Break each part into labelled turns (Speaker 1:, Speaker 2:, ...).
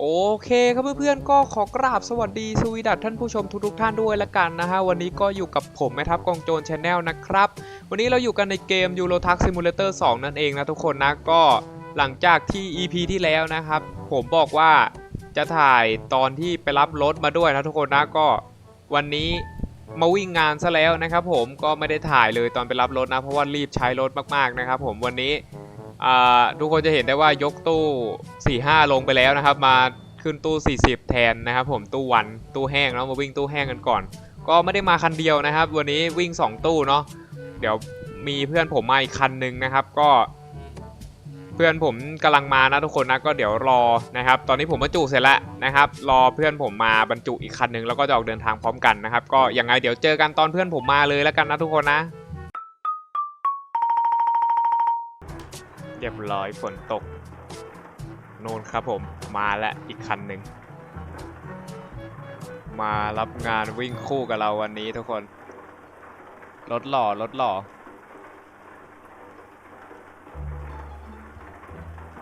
Speaker 1: โอเคครับเพื่อนๆก็ขอกราบสวัสดีสวีดัตท่านผู้ชมทุกๆท่านด้วยละกันนะฮะ วันนี้ก็อยู่กับผมแม่ทัพกองโจรชาแนลนะครับ วันนี้เราอยู่กันในเกม Euro Truck Simulator 2 นั่นเองนะทุกคนนะก็หลังจากที่ EP ที่แล้วนะครับ ผมบอกว่าจะถ่ายตอนที่ไปรับรถมาด้วยนะทุกคนนะก็วันนี้มาวิ่งงานซะแล้วนะครับผมก็ไม่ได้ถ่ายเลยตอนไปรับรถนะเพราะว่ารีบใช้รถมากๆนะครับผมวันนี้ อ่าทุกคนจะเห็นได้ว่ายกตู้ 45 ลงไปแล้วนะครับ มาขึ้นตู้ 40 แทนนะครับ ผมตู้วันตู้แห้งแล้วมาวิ่งตู้แห้งกันก่อน ก็ไม่ได้มาคันเดียวนะครับ วันนี้วิ่ง 2 ตู้เนาะเดี๋ยวมีเพื่อนผมมาอีกคันหนึ่งนะครับ ก็ เพื่อนผมกำลังมานะทุกคนนะก็เดี๋ยวรอนะครับ ตอนนี้ผมบรรจุเสร็จแล้วนะครับ รอเพื่อนผมมาบรรจุอีกคันหนึ่งแล้วก็จะออกเดินทางพร้อมกันนะครับ ก็ยังไงเดี๋ยวเจอกันตอนเพื่อนผมมาเลยแล้วกันนะทุกคนนะ เรียบร้อยฝนตกโน่นครับผมมาแล้วอีกคันหนึ่ง มารับงานวิ่งคู่กับเราวันนี้ทุกคน รถหล่อรถหล่อ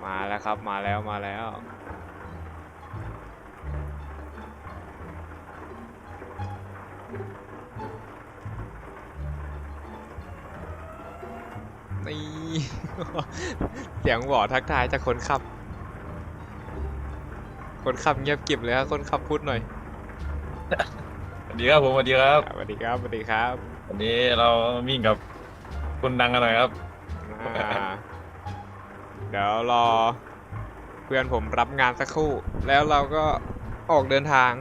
Speaker 1: มาแล้วครับมาแล้วมาแล้ว เสียงหวอทักทายจากคนขับ คนขับเงียบกริบเลยครับคนขับพูดหน่อย
Speaker 2: สวัสดีครับผมสวัสดีครับ
Speaker 1: สวัสดีครับสวัสดีครับ
Speaker 2: วันนี้เราวิ่งกับคนดังกันหน่อยครับ
Speaker 1: อ่าเดี๋ยวรอเพื่อนผมรับงานสักครู่ แล้วเราก็ออกเดินทาง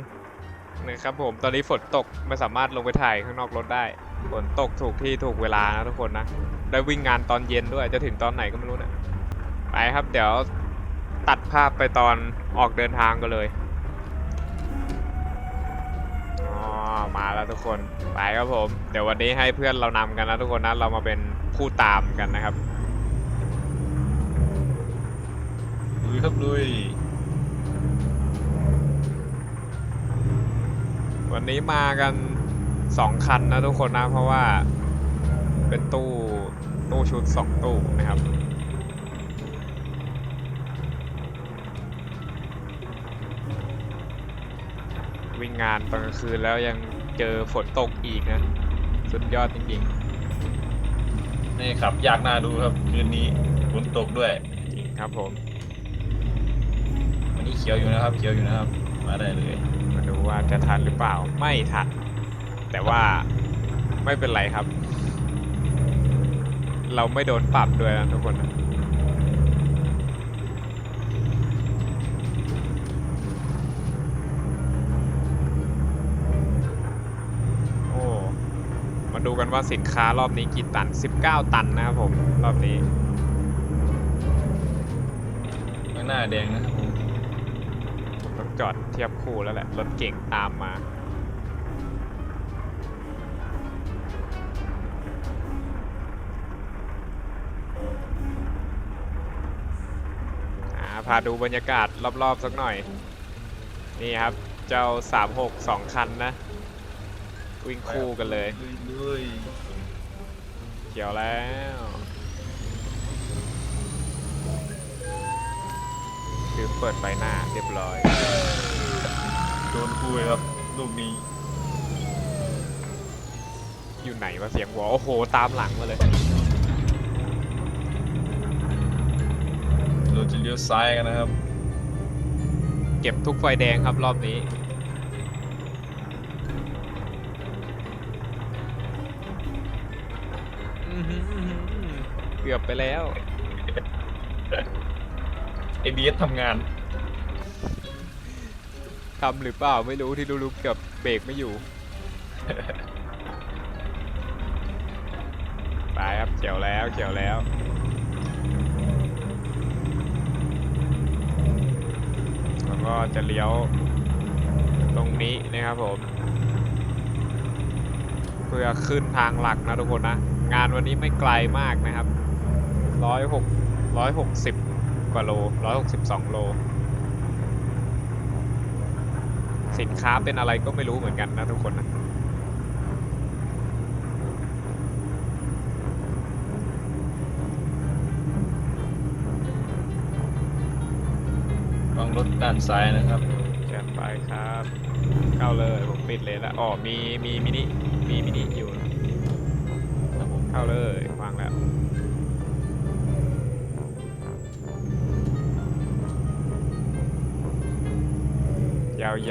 Speaker 1: นะครับผมตอนนี้ฝนตกไม่สามารถลงไปถ่ายข้างนอกรถได้ ฝนตกถูกที่ถูกเวลานะทุกคนนะได้วิ่งงานตอนเย็นด้วยจะถึงตอนไหนก็ไม่รู้นะไปครับ เดี๋ยวตัดภาพไปตอนออกเดินทางกันเลยอ๋อมาแล้วทุกคนไปครับผม เดี๋ยววันนี้ให้เพื่อนเรานำกันนะทุกคนนะเรามาเป็นผู้ตามกันนะครับ
Speaker 2: ลุยครับลุย
Speaker 1: วันนี้มากัน สองคันนะทุกคนนะเพราะว่าเป็นตู้ตู้ชุดสองตู้นะครับวิ่งงานตอนกลางคืนแล้วยังเจอฝนตกอีกนะ สุดยอดจริง
Speaker 2: นี่ขับ ยากน่าดูครับ คืนนี้ฝนตกด้วย
Speaker 1: ๆจริงครับผม
Speaker 2: วันนี้เขียวอยู่นะครับ เขียวอยู่นะครับ มาได้เลย
Speaker 1: มาดูว่าจะทันหรือเปล่าไม่ทัน แต่ว่าไม่เป็นไรครับ เราไม่โดนปรับด้วยนะทุกคนนะโอ้มาดูกันว่าสินค้ารอบนี้กี่ตัน 19 ตันนะครับผม รอบนี้
Speaker 2: ข้างหน้าแดงนะครับผม
Speaker 1: ต้องจอดเทียบคู่แล้วแหละ รถเก่งตามมาาพาดูบรรยากาศรอบๆสักหน่อย นี่ครับ เจ้า 36 2 คันนะ วิ่งคู่กันเลย
Speaker 2: ลุยลุย
Speaker 1: เขียวแล้ว คือเปิดไฟหน้าเรียบร้อย
Speaker 2: โดนคุยครับลูกนี้
Speaker 1: อยู่ไหนวะเสียงหัวโอ้โห ตามหลังมาเลย
Speaker 2: เราจะเลี้ยวซ้ายกันนะครับ
Speaker 1: เก็บทุกไฟแดงครับรอบนี้อื้อหืออื้อหือเกือบไปแล้ว
Speaker 2: ABS ทำงาน
Speaker 1: ทำหรือเปล่าไม่รู้ที่รู้ๆเกือบเบรกไม่อยู่ ไปครับเขียวแล้วเขียวแล้ว แล้วก็ จะเลี้ยวตรงนี้นะครับผม เพื่อขึ้นทางหลักนะทุกคนนะ งานวันนี้ไม่ไกลมากนะครับร้อยหกร้อยหกสิบกว่าโลร้อยหกสิบสองโล สินค้าเป็นอะไรก็ไม่รู้เหมือนกันนะทุกคนนะ
Speaker 2: รถด้านซ้ายนะครับ
Speaker 1: แจมไปครับ เข้าเลยผมปิดเลยแล้วอ๋อมีมีมินิมีมินิอยู่
Speaker 2: ครับผม
Speaker 1: เข้าเลยวางแล้ว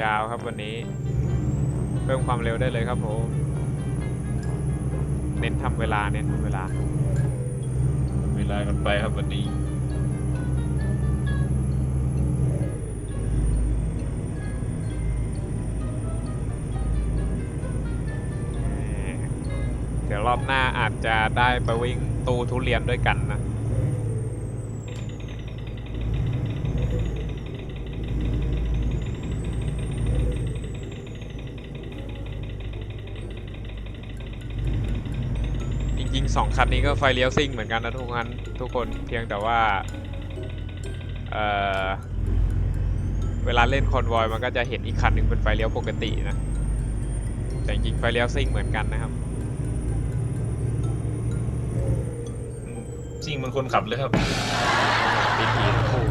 Speaker 1: ยาวๆครับวันนี้ เพิ่มความเร็วได้เลยครับผมเน้นทำเวลาเน้นทำเวลา
Speaker 2: เวลากันไปครับวันนี้
Speaker 1: ดี๋ยวรอบหน้าอาจจะได้ไปวิ่งตูทุเรียนด้วยกันนะ จริงๆสองคันนี้ก็ไฟเลี้ยวซิ่งเหมือนกันนะทุกคนทุกคนเพียงแต่ว่า เอ่อ เวลาเล่นคอนวอยมันก็จะเห็นอีกคันหนึ่งเป็นไฟเลี้ยวปกตินะ แต่จริงๆไฟเลี้ยวซิ่งเหมือนกันนะครับ
Speaker 2: มซิ่งเหมันคนขับเลยครับ
Speaker 1: ปีผีทั้งคู่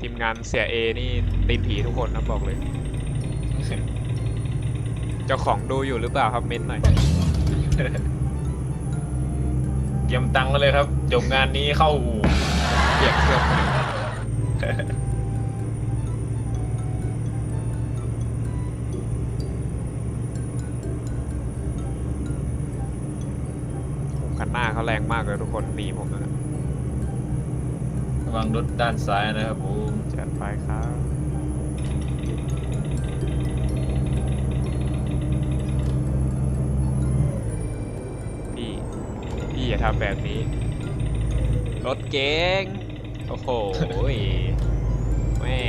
Speaker 1: ทีมงานเสียเอนี่ตีนผีทุกคนนะบอกเลย เจ้าของดูอยู่หรือเปล่าครับเม้นต์หน่อย
Speaker 2: เตรียมตังค์กันเลยครับจบงานนี้เข้าอู่
Speaker 1: เปลี่ยนเครื่อง เขาแรงมากเลยทุกคนหนีผมนะ
Speaker 2: วางรถด้านซ้ายนะครับผม
Speaker 1: จัดไปครับพี่พี่อย่าทำแบบนี้ รถเก๋งโอ้โหแม่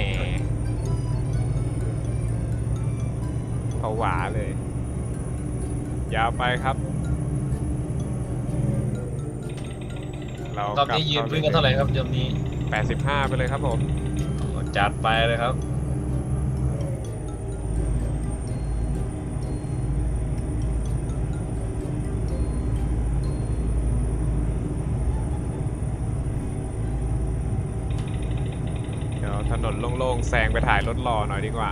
Speaker 1: ผวาเลย ยาวไปครับ เรา
Speaker 2: รอบนี้ยืนพื้นกันเท่าไหร่ครับเดี๋ยวนี้
Speaker 1: 85 ไปเลยครับผม
Speaker 2: จัดไปเลยครับ
Speaker 1: เดี๋ยวถนนโล่งๆแซงไปถ่ายรถรอหน่อยดีกว่า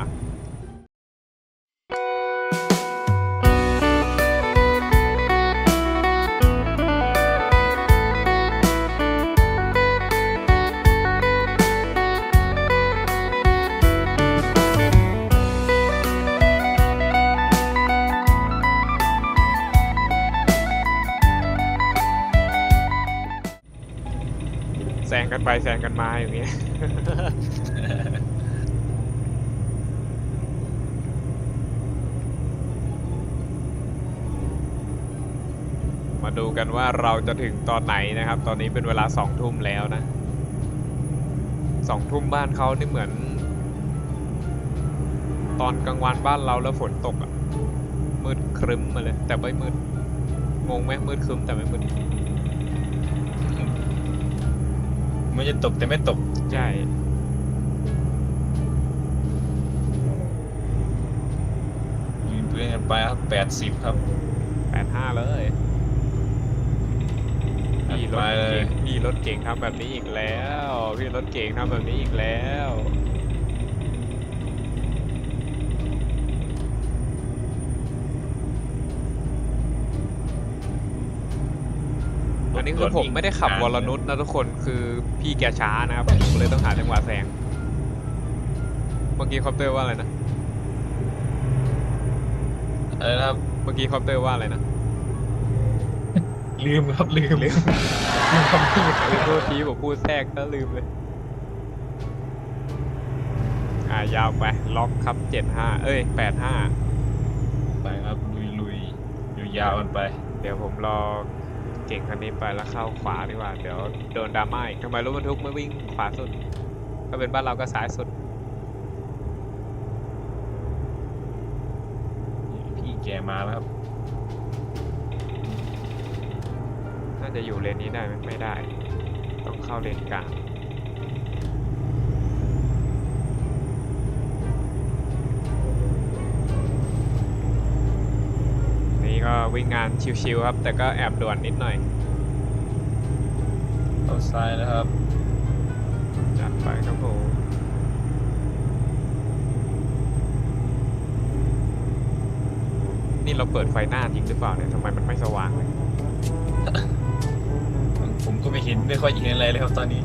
Speaker 1: ไปแซงกันมาอย่างเงี้ยมาดูกันว่าเราจะถึงตอนไหนนะครับ ตอนนี้เป็นเวลาสองทุ่มแล้วนะสองทุ่มบ้านเขานี่เหมือน ตอนกลางวันบ้านเราแล้วฝนตกอะ่ะมืดครึ้มมาเลย แต่ไม่มืดงงไหมมืดครึ้มแต่ไม่มืด
Speaker 2: ไม่จะตกแต่ไม่ตก
Speaker 1: ใช่
Speaker 2: ยืนพื้นกันไปครับแปดสิบครับ
Speaker 1: แปดห้าเลยพี่รถ
Speaker 2: ไปเลย
Speaker 1: เก่งพี่รถเก่งทำแบบนี้อีกแล้ว พี่รถเก่งทำแบบนี้อีกแล้ว อันนี้คือผมไม่ได้ขับวรนุชนะทุกคนคือพี่แกช้านะครับผมเลยต้องหาจังหวะแซงเมื่อกี้คอปเตอร์ว่าอะไรนะ
Speaker 2: อะไรนะครับ
Speaker 1: เมื่อกี้คอปเตอร์ว่าอะไรนะ
Speaker 2: ลืมครับลืมลืมลืมคำพูด
Speaker 1: เออโทษทีผมพูดแทรกก็ลืมเลยอ่ายาวไปล็อกครับเจ็ดห้าเอ้ยแปดห้า
Speaker 2: ไปครับลุยลุยอยู่ยาวกันไป
Speaker 1: เดี๋ยวผมรอ เก่งคันนี้ไปแล้วเข้าขวาดีกว่า เดี๋ยวโดนดราม่าอีกทำไมรถบรรทุกไม่วิ่งขวาสุดก็เป็นบ้านเราก็ซ้ายสุด
Speaker 2: พี่แกมาแล้วครับ
Speaker 1: น่าจะอยู่เลนนี้ได้ไหมไม่ได้ ต้องเข้าเลนกลาง็วิ่งงานชิวๆครับ แต่ก็แอบด่วนนิดหน่อย
Speaker 2: เอาซ้ายนะครับ
Speaker 1: จัดไปครับผมนี่เราเปิดไฟหน้าจริงหรือเปล่าเนี่ยทำไมมันไม่สว่างเลย
Speaker 2: ผมก็ไม่เห็นไม่ค่อยเห็นอะไรเลยครับตอนนี้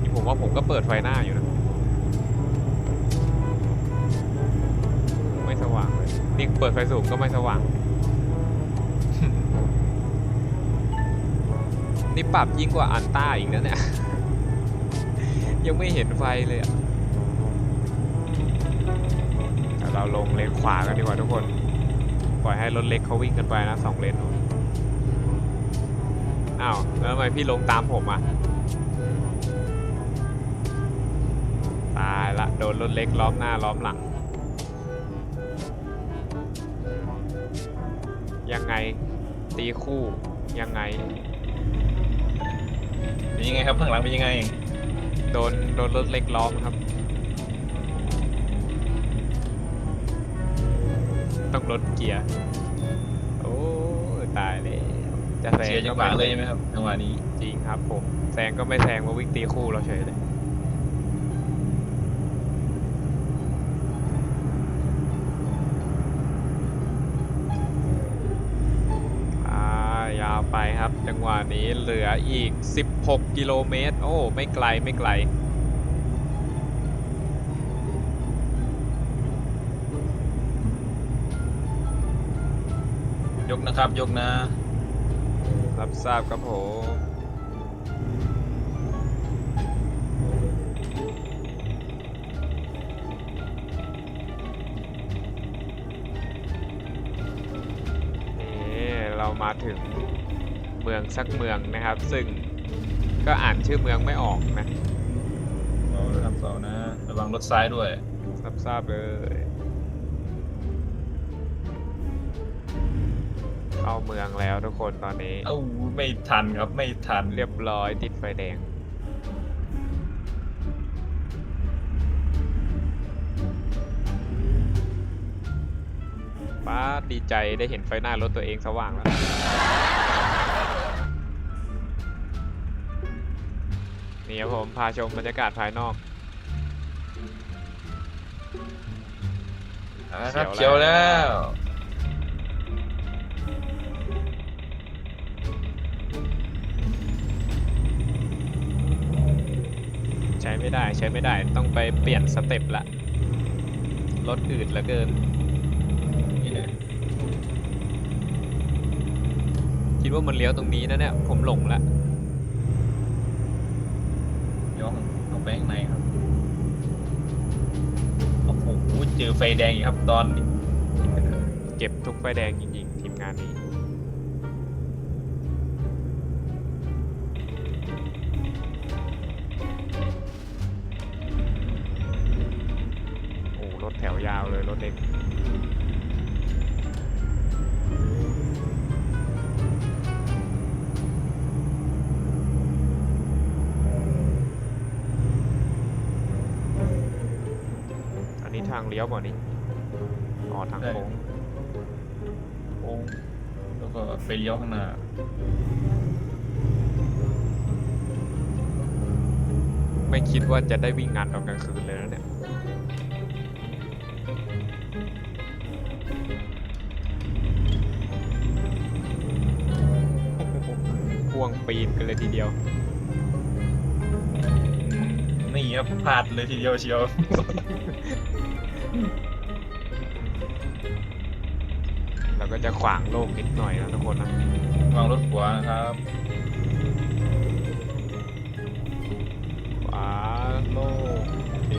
Speaker 1: นี่ผมว่าผมก็เปิดไฟหน้าอยู่นะ ไม่สว่างเลย นี่เปิดไฟสูงก็ไม่สว่าง นี่ปรับยิ่งกว่าอันต้าอีกนะเนี่ย ยังไม่เห็นไฟเลยอะเราลงเลนขวากันดีกว่าทุกคน ปล่อยให้รถเล็กเขาวิ่งกันไปนะสองเลนนู้นอ้าว แล้วทำไมพี่ลงตามผมอะตายละ โดนรถเล็กล้อมหน้าล้อมหลัง ยังไงตีคู่ยังไง
Speaker 2: เป็นยังไงครับข้างหลังเป็นยังไง
Speaker 1: โดนโดนรถเล็กล้อมครับ ต้องลดเกียร์ โอ้ยตายเลยจะแซง
Speaker 2: เสียจั
Speaker 1: ก็
Speaker 2: งหวะ
Speaker 1: ไม่
Speaker 2: เลยใช่ไหมครับจังหวะนี้
Speaker 1: จริงครับผม แซงก็ไม่แซงมาวิ่งตีคู่เราเฉยเลย อ่ายาวไปครับ จั งหวะนี้เหลืออีก 16 กิโลเมตร โอ้ ไม่ไกลไม่ไกล
Speaker 2: ยกนะครับ ยกนะ
Speaker 1: รับทราบครับผมนี่เรามาถึงเมืองสักเมืองนะครับ ซึ่งก็อ่านชื่อเมืองไม่ออกนะ
Speaker 2: เราทำต่อนะระวังรถซ้ายด้วย
Speaker 1: รับทราบเลยเข้าเมืองแล้วทุกคนตอนนี้
Speaker 2: เอ้าไม่ทันครับไม่ทัน
Speaker 1: เรียบร้อยติดไฟแดง ป้าดดีใจได้เห็นไฟหน้ารถตัวเองสว่างแล้ว นี่ครับผมพาชมบรรยากาศภายนอก
Speaker 2: อ่าครับ
Speaker 1: เขี
Speaker 2: เขี
Speaker 1: ย
Speaker 2: ยวว
Speaker 1: แล้
Speaker 2: แล้วว
Speaker 1: ใช้ไม่ได้ใช้ไม่ได้ต้องไปเปลี่ยนสเต็ปละรถอืดเหลือเกิน
Speaker 2: นี่เลย
Speaker 1: คิดว่ามันเลี้ยวตรงนี้นะเนี่ยผมหลงละ
Speaker 2: ย่องเข้า ไปข้างในครับโอ้โหเจอไฟแดงอีกครับตอนนี้
Speaker 1: เก็บทุกไฟแดงจริงๆ ทีมงานนี้ ทางเลี้ยวบ่านี้อ๋อทางโค้ง
Speaker 2: โอ้แล้วก็ไปเลี้ยวข้างหน้า
Speaker 1: ไม่คิดว่าจะได้วิ่งงานตอนกลางคืนเลยนะเนี่ยพ่วงปีนกันเลยทีเดียว
Speaker 2: นี่ครับพลาดเลยทีเดียวเชียว
Speaker 1: เราก็จะขวางโลกนิดหน่อยนะทุกคนนะ
Speaker 2: วางรถขวานะครับ
Speaker 1: ขวางโลกโอเค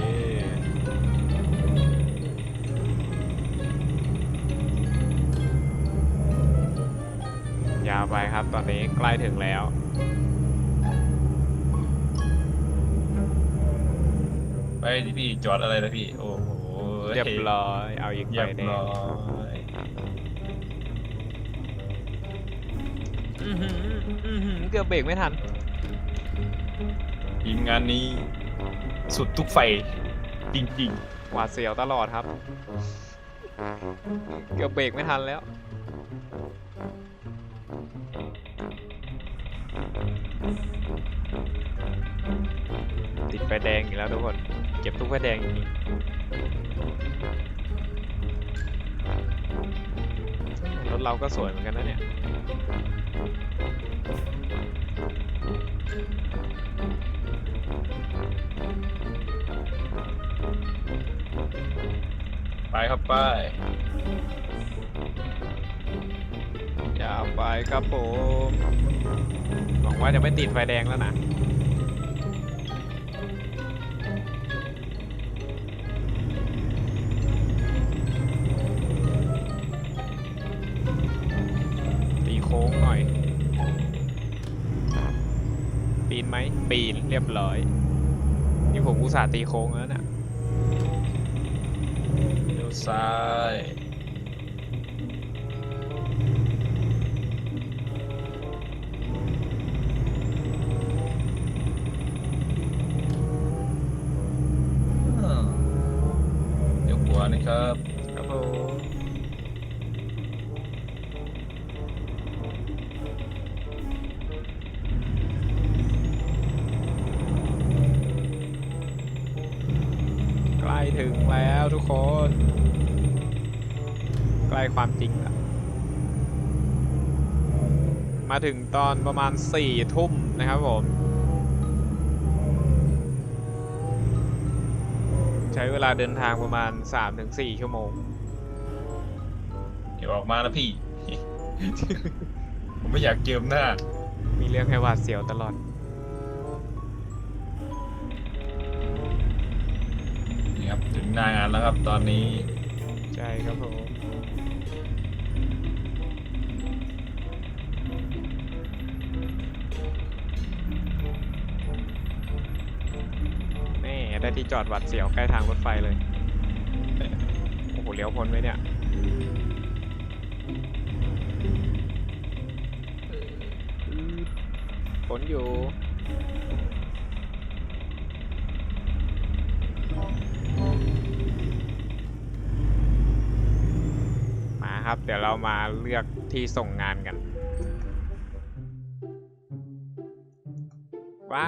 Speaker 1: ยาวไปครับตอนนี้ใกล้ถึงแล้ว
Speaker 2: ไปที่พี่จอดอะไรนะพี่ โอ้โห
Speaker 1: เรียบร้อย เอาอีกไฟ
Speaker 2: เรียบ
Speaker 1: แด
Speaker 2: ร้
Speaker 1: ง
Speaker 2: อย
Speaker 1: อื้อหืออื้อหือเกือบเบรกไม่ทัน
Speaker 2: ทีมงานนี้สุดทุกไฟจริง
Speaker 1: หวาดเสียวตลอดครับ เกือบเบรกไม่ทันแล้ว ติดไฟแดงอีกแล้วทุกคน เก็บทุกไฟแดงจริงๆรถเราก็สวยเหมือนกันนะเนี่ย
Speaker 2: ไปครับไป
Speaker 1: อย่าไปครับผมหวังว่าจะไม่ติดไฟแดงแล้วนะ ค้งหน่อย ปีนไหม ปีนเรียบร้อย นี่ผมอุตส่าห์ตีโค้งแล้วนะ
Speaker 2: เลี้ยวซ้ายเดี๋ยวขวานะครับ
Speaker 1: ความจริงแล้วมาถึงตอนประมาณสี่ทุ่มนะครับผม ใช้เวลาเดินทางประมาณ3-4ชั่วโมง
Speaker 2: เดี๋ยวออกมานะพี่ ผมไม่อยากเจิมหน้า
Speaker 1: มีเรื่องให้หวาดเสียวตลอด
Speaker 2: นี่ครับถึงหน้างานแล้วครับตอนนี้
Speaker 1: ใช่ครับผม ได้ที่จอดหวัดเสียวใกล้ทางรถไฟเลย โอ้โหเลี้ยวพ้นไหมเนี่ย พ้นอยู่ มาครับ เดี๋ยวเรามาเลือกที่ส่งงานกัน ว้า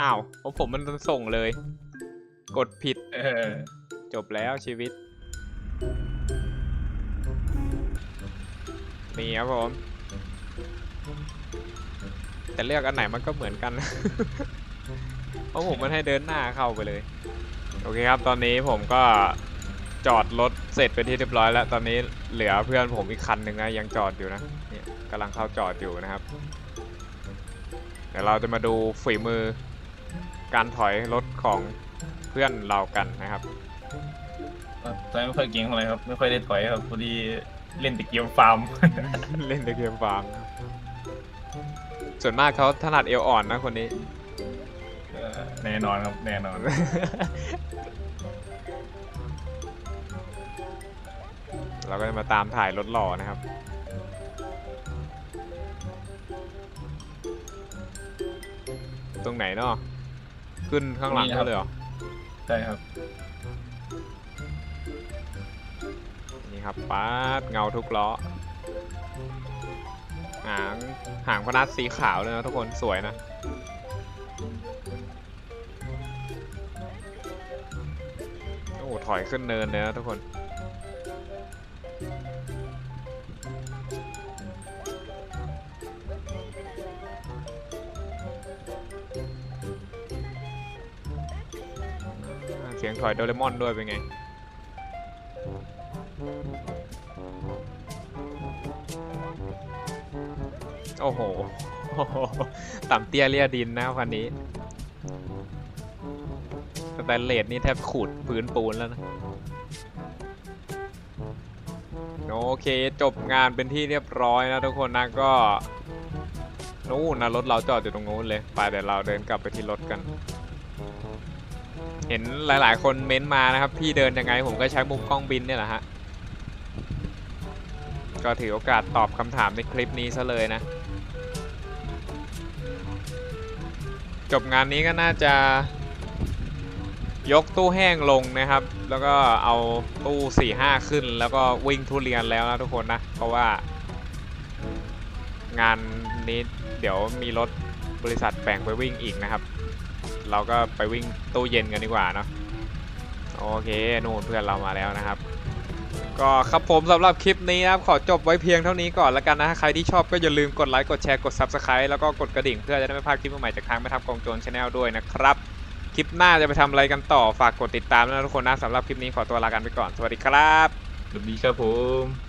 Speaker 1: อ้าวของผมมันส่งเลย กดผิด
Speaker 2: เออ
Speaker 1: จบแล้วชีวิต นี่ครับผม แต่เลือกอันไหนมันก็เหมือนกัน เพราะผมมันให้เดินหน้าเข้าไปเลย โอเคครับ ตอนนี้ผมก็จอดรถเสร็จไปนที่เรียบร้อยแล้ว ตอนนี้เหลือเพื่อนผมอีกคันหนึ่งนะยังจอดอยู่นะเนี่ยกำลังเข้าจอดอยู่นะครับเดี๋ยวเราจะมาดูฝีมือการถอยรถของเพื่อนเรากันนะครับ
Speaker 2: ตอนนี้ไม่ค่อยเก่งเท่าไหร่ครับ ไม่ค่อยได้ถอยครับพอดีเล่นแต่เกมฟาร์ม
Speaker 1: เล่นแต่เกมฟาร์มครับส่วนมากเขาถนัดเอวอ่อนนะคนนี้
Speaker 2: เออแน่นอนครับ แน่นอน
Speaker 1: เราก็จะมาตามถ่ายรถหล่อนะครับ ตรงไหนเนาะขึ้นข้างหลัง
Speaker 2: นี่ครับ
Speaker 1: เขาเลยเหรอ
Speaker 2: ใช่ครับ
Speaker 1: นี่ครับป๊าดเงาทุกล้อหางหางพนัสสีขาวเลยนะทุกคนสวยนะโอ้ถอยขึ้นเนินเลยนะทุกคน สียงถอยโดเรมอนด้วยเป็นไง โอ้โห ต่ำเตี้ยเลียดินนะคันนี้ สแตนเลสนี่แทบขูดพื้นปูนแล้วนะ โอเคจบงานเป็นที่เรียบร้อยนะทุกคนนะก็นู่นนะรถเราจอดอยู่ตรงนู้นเลย ไปเดี๋ยวเราเดินกลับไปที่รถกัน เห็นหลาย ๆ คนเม้นต์มานะครับ พี่เดินยังไงผมก็ใช้มุมกล้องบินเนี่ยแหละฮะ ก็ถือโอกาสตอบคำถามในคลิปนี้ซะเลยนะ จบงานนี้ก็น่าจะยกตู้แห้งลงนะครับ แล้วก็เอาตู้ 4 5 ขึ้น แล้วก็วิ่งทุเรียนแล้วนะทุกคนนะ เพราะว่า งานนี้เดี๋ยวมีรถบริษัทแบ่งไปวิ่งอีกนะครับ เราก็ไปวิ่งตู้เย็นกันดีกว่าเนาะโอเคนู่นเพื่อนเรามาแล้วนะครับ ก็ครับผมสำหรับคลิปนี้นะครับขอจบไว้เพียงเท่านี้ก่อนแล้วกันนะฮะใครที่ชอบก็อย่าลืมกดไลค์กดแชร์กด Subscribe แล้วก็กดกระดิ่งเพื่อจะได้ไม่พลาดคลิปใหม่จากทางแม่ทัพกองโจรชาแนลด้วยนะครับคลิปหน้าจะไปทำอะไรกันต่อฝากกดติดตามนะทุกคนนะสำหรับคลิปนี้ขอตัวลากันไปก่อนสวัสดีครับ
Speaker 2: สวัสดีครับผม